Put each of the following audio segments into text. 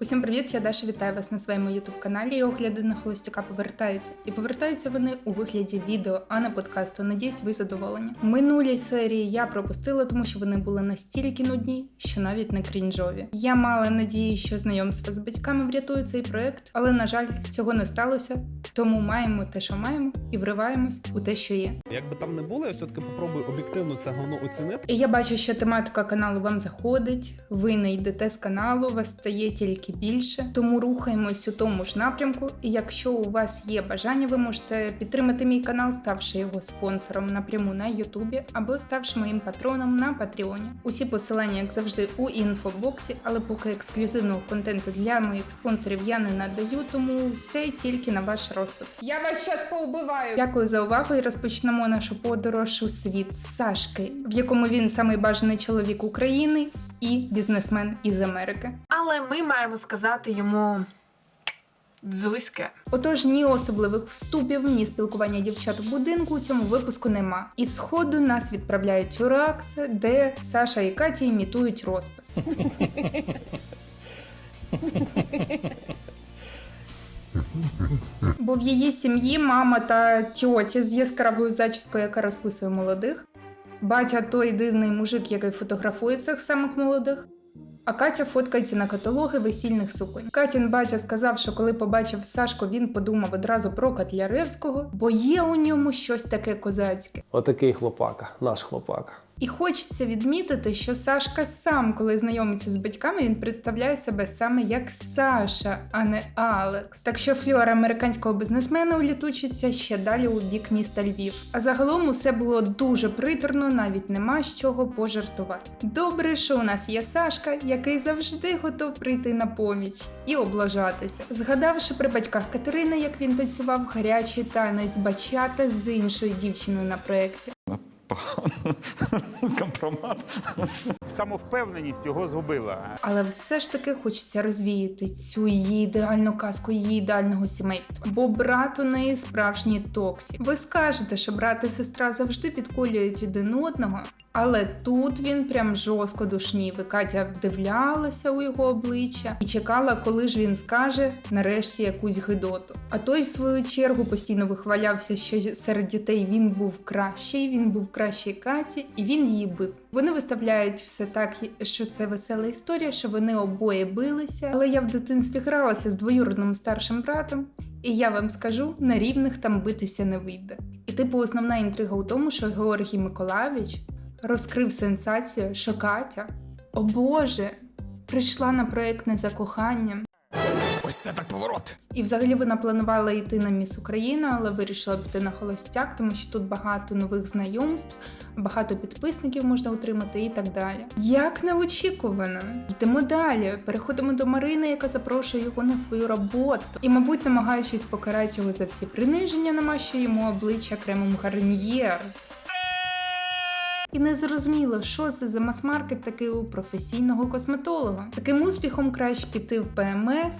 Усім привіт, я Даша вітаю вас на своєму youtube каналі і огляди на холостяка повертаються. І повертаються вони у вигляді відео, а не подкасту. Надіюсь, ви задоволені. Минулі серії я пропустила, тому що вони були настільки нудні, що навіть не крінжові. Я мала надію, що знайомство з батьками врятує цей проект, але на жаль, цього не сталося. Тому маємо те, що маємо, і вриваємось у те, що є. Як би там не було, я все-таки попробую об'єктивно це говно оцінити. І я бачу, що тематика каналу вам заходить. Ви не йдете з каналу, вас стає тільки більше. Тому рухаємось у тому ж напрямку. І якщо у вас є бажання, ви можете підтримати мій канал, ставши його спонсором напряму на Ютубі або ставши моїм патроном на Патреоні. Усі посилання, як завжди, у інфобоксі, але поки ексклюзивного контенту для моїх спонсорів я не надаю, тому все тільки на ваш розсуд. Я вас щас поубиваю. Дякую за увагу і розпочнемо нашу подорож у світ Сашки, в якому він самий бажаний чоловік України і бізнесмен із Америки. Але ми маємо сказати йому дзузьке. Отож, ні особливих вступів, ні спілкування дівчат в будинку у цьому випуску нема. І сходу нас відправляють у Ракс, де Саша і Катя імітують розпис. Бо в її сім'ї мама та тьотя з яскравою зачіскою, яка розписує молодих. Батя той дивний мужик, який фотографує цих самих молодих. А Катя фоткається на каталоги весільних суконь. Катін батя сказав, що коли побачив Сашку, він подумав одразу про Котляревського, бо є у ньому щось таке козацьке. Отакий хлопака, наш хлопака. І хочеться відмітити, що Сашка сам, коли знайомиться з батьками, він представляє себе саме як Саша, а не Алекс. Так що флюр американського бізнесмена улітучиться ще далі у бік міста Львів. А загалом усе було дуже приторно, навіть нема з чого пожартувати. Добре, що у нас є Сашка, який завжди готов прийти на поміч і облажатися. Згадавши при батьках Катерини, як він танцював гарячий танець бачата з іншою дівчиною на проєкті. Компромат. самовпевненість його згубила. Але все ж таки хочеться розвіяти цю її ідеальну казку її ідеального сімейства. Бо брат у неї справжній токсі. Ви скажете, що брат і сестра завжди підколюють один одного. Але тут він прям жорстко душнів. І Катя вдивлялася у його обличчя і чекала, коли ж він скаже нарешті якусь гидоту. А той, в свою чергу, постійно вихвалявся, що серед дітей він був кращий, він був кращий Каті, і він її бив. Вони виставляють все так, що це весела історія, що вони обоє билися. Але я в дитинстві гралася з двоюродним старшим братом, і я вам скажу, на рівних там битися не вийде. І типу, основна інтрига у тому, що Георгій Миколайович розкрив сенсацію, що Катя, о Боже, прийшла на проект не за коханням. Ось це так поворот. І взагалі вона планувала йти на Міс Україна, але вирішила піти на холостяк, тому що тут багато нових знайомств, багато підписників можна отримати і так далі. Як неочікувано, йдемо далі. Переходимо до Марини, яка запрошує його на свою роботу, і, мабуть, намагаючись покарати його за всі приниження, намащує йому обличчя кремом гарньєр. І не зрозуміло, що це за мас-маркет такий у професійного косметолога. Таким успіхом краще піти в ПМС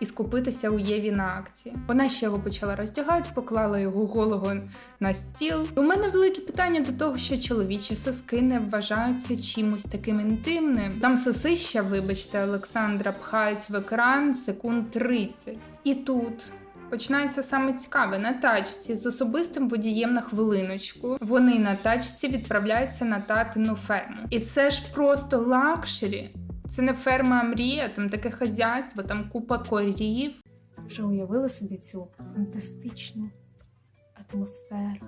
і скупитися у Єві на акції. Вона ще його почала роздягати, поклала його голого на стіл. І у мене велике питання до того, що чоловічі соски не вважаються чимось таким інтимним. Там сосища, вибачте, Олександра пхають в екран секунд 30. І тут. Починається саме цікаве на тачці з особистим водієм на хвилиночку. Вони на тачці відправляються на татину ферму. І це ж просто лакшері. Це не ферма мрія, там таке хазяйство, там купа корів. Вже уявили собі цю фантастичну атмосферу.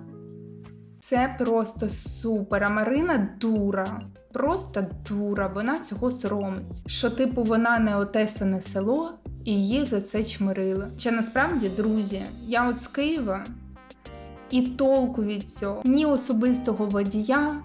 Це просто супер. А Марина дура. Просто дура, вона цього соромиться. Що, типу, вона не отесане село і її за це чмирили. Чи насправді, друзі, я от з Києва і толку від цього ні особистого водія,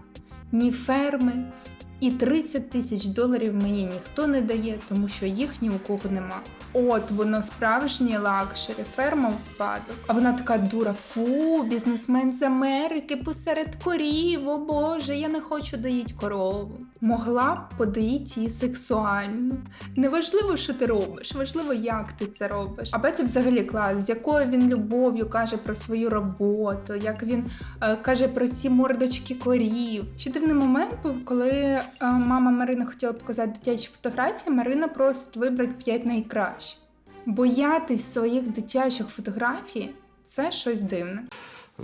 ні ферми. І 30 тисяч доларів мені ніхто не дає, тому що їх ні у кого нема. От воно справжнє лакшері, ферма у спадок. А вона така дура: фу, бізнесмен з Америки посеред корів. О Боже, я не хочу доїть корову. Могла б подоїть її сексуально. Неважливо, що ти робиш, важливо, як ти це робиш. А Бетя взагалі клас, з якою він любов'ю каже про свою роботу, як він е, каже про ці мордочки корів. Ще дивний момент був, коли мама Марина хотіла показати дитячі фотографії, Марина просить вибрати 5 найкращих. Боятись своїх дитячих фотографій це щось дивне.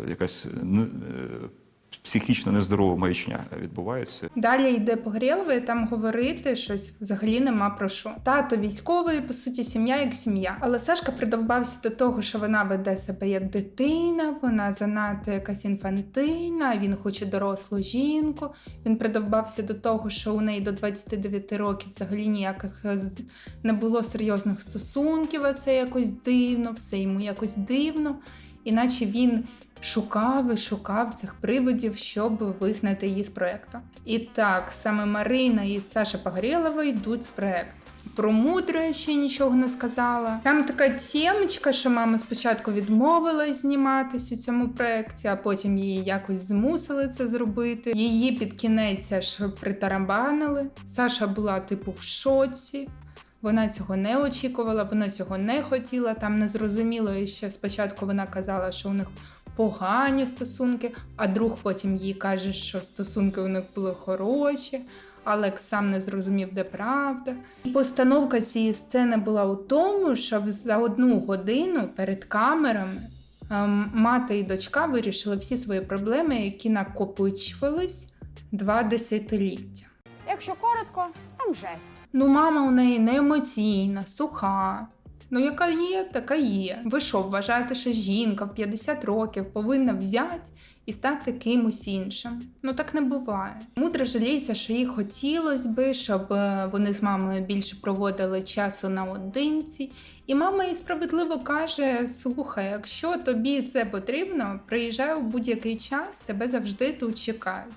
якась ну, е, психічно нездорова маячня відбувається. Далі йде Погрєлова, там говорити щось взагалі нема про що. Тато військовий, по суті, сім'я як сім'я. Але Сашка придовбався до того, що вона веде себе як дитина, вона занадто якась інфантильна, він хоче дорослу жінку. Він придовбався до того, що у неї до 29 років взагалі ніяких е, не було серйозних стосунків, а це якось дивно, все йому якось дивно. Іначе він шукав і шукав цих приводів, щоб вигнати її з проекту. І так, саме Марина і Саша Погорєлова йдуть з проекту. Про мудро я ще нічого не сказала. Там така темочка, що мама спочатку відмовилась зніматись у цьому проєкті, а потім її якось змусили це зробити. Її під кінець аж притарабанили. Саша була типу в шоці. Вона цього не очікувала, вона цього не хотіла. Там не зрозуміло, і ще спочатку вона казала, що у них погані стосунки, а друг потім їй каже, що стосунки у них були хороші. Алекс сам не зрозумів, де правда. І постановка цієї сцени була у тому, щоб за одну годину перед камерами ем, мати і дочка вирішили всі свої проблеми, які накопичувались два десятиліття. Якщо коротко, там жесть. Ну, мама у неї не емоційна, суха. Ну, яка є, така є. Ви що, вважаєте, що жінка в 50 років повинна взяти і стати кимось іншим? Ну так не буває. Мудро жаліється, що їй хотілося би, щоб е, вони з мамою більше проводили часу наодинці. І мама їй справедливо каже: слухай, якщо тобі це потрібно, приїжджай у будь-який час, тебе завжди тут чекають.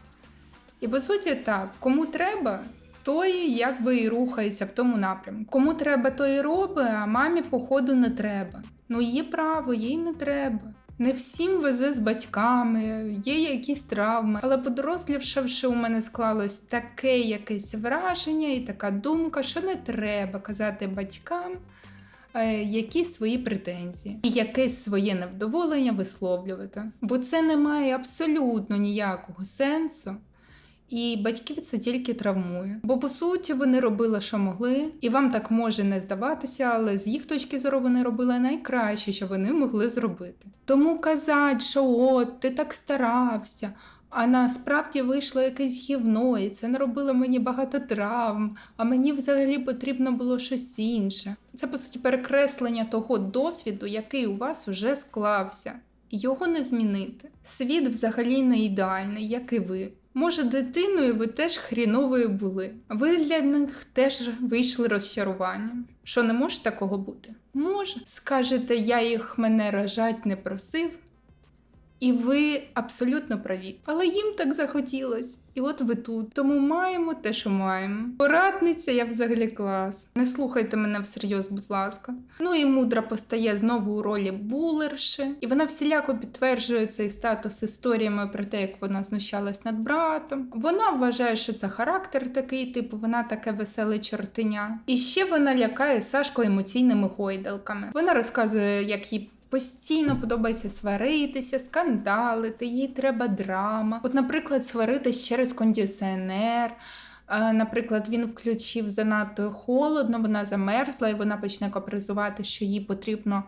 І по суті, так, кому треба, той якби і рухається в тому напрямку. Кому треба, той і робить, а мамі, походу, не треба. Ну, її право, їй не треба. Не всім везе з батьками, є якісь травми, але подорослівшавши, у мене склалось таке якесь враження і така думка, що не треба казати батькам е, якісь свої претензії і якесь своє невдоволення висловлювати. Бо це не має абсолютно ніякого сенсу. І батьків це тільки травмує. Бо по суті вони робили, що могли, і вам так може не здаватися, але з їх точки зору вони робили найкраще, що вони могли зробити. Тому казати, що от ти так старався. А насправді вийшло якесь гівно, і це наробило мені багато травм, а мені взагалі потрібно було щось інше. Це по суті перекреслення того досвіду, який у вас вже склався. Його не змінити. Світ взагалі не ідеальний, як і ви. Може, дитиною ви теж хріновою були. Ви для них теж вийшли розчаруванням. Що не може такого бути? Може. Скажете, я їх мене рожать не просив. І ви абсолютно праві. Але їм так захотілось. І от ви тут. Тому маємо те, що маємо. Порадниця, я взагалі клас. Не слухайте мене всерйоз, будь ласка. Ну і мудра постає знову у ролі булерши, і вона всіляко підтверджує цей статус історіями про те, як вона знущалась над братом. Вона вважає, що це характер такий, типу, вона таке веселе чортеня. І ще вона лякає Сашку емоційними гойдалками. Вона розказує, як їй Постійно подобається сваритися, скандалити, їй треба драма. От, наприклад, сваритись через кондиціонер. Е, Наприклад, він включив занадто холодно, вона замерзла, і вона почне капризувати, що їй потрібно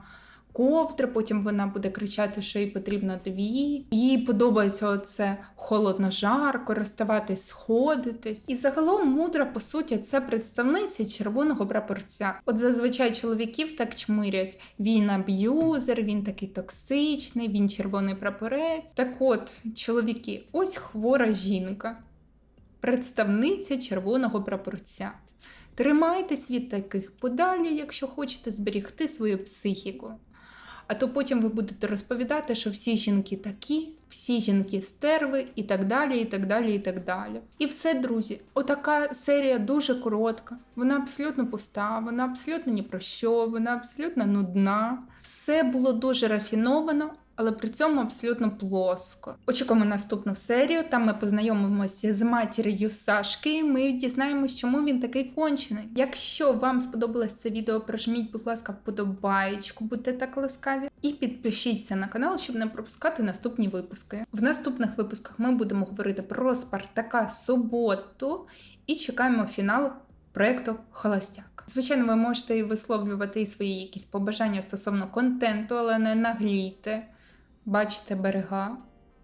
ковдри, потім вона буде кричати, що їй потрібно дві. Їй подобається оце холодно-жарко, розставатись, сходитись. І загалом мудра, по суті, це представниця червоного прапорця. От зазвичай чоловіків так чмирять. Він аб'юзер, він такий токсичний, він червоний прапорець. Так от, чоловіки, ось хвора жінка, представниця червоного прапорця. Тримайтесь від таких подалі, якщо хочете зберігти свою психіку. А то потім ви будете розповідати, що всі жінки такі, всі жінки стерви і так далі, і так далі, і так далі. І все, друзі, отака серія дуже коротка. Вона абсолютно пуста, вона абсолютно ні про що, вона абсолютно нудна. Все було дуже рафіновано, але при цьому абсолютно плоско. Очікуємо наступну серію. Там ми познайомимося з матір'ю Сашки. Ми дізнаємось, чому він такий кончений. Якщо вам сподобалось це відео, прожміть, будь ласка, вподобаєчку, будьте так ласкаві, і підпишіться на канал, щоб не пропускати наступні випуски. В наступних випусках ми будемо говорити про Спартака суботу і чекаємо фінал проекту Холостяк. Звичайно, ви можете висловлювати і свої якісь побажання стосовно контенту, але не наглійте. Бачите берега,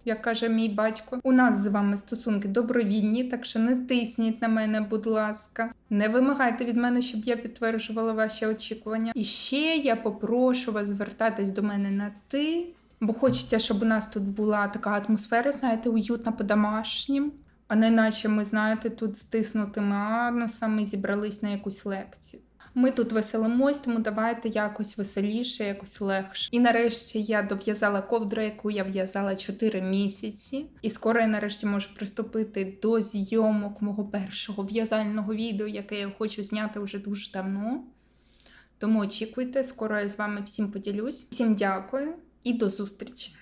як каже мій батько. У нас з вами стосунки добровільні, так що не тисніть на мене, будь ласка. Не вимагайте від мене, щоб я підтверджувала ваші очікування. І ще я попрошу вас звертатись до мене на ти, бо хочеться, щоб у нас тут була така атмосфера, знаєте, уютна по-домашнім. А не наче ми, знаєте, тут стиснутими анусами зібрались на якусь лекцію. Ми тут веселимось, тому давайте якось веселіше, якось легше. І нарешті я дов'язала ковдру, яку я в'язала 4 місяці. І скоро я нарешті можу приступити до зйомок мого першого в'язального відео, яке я хочу зняти вже дуже давно. Тому очікуйте, скоро я з вами всім поділюсь. Всім дякую і до зустрічі!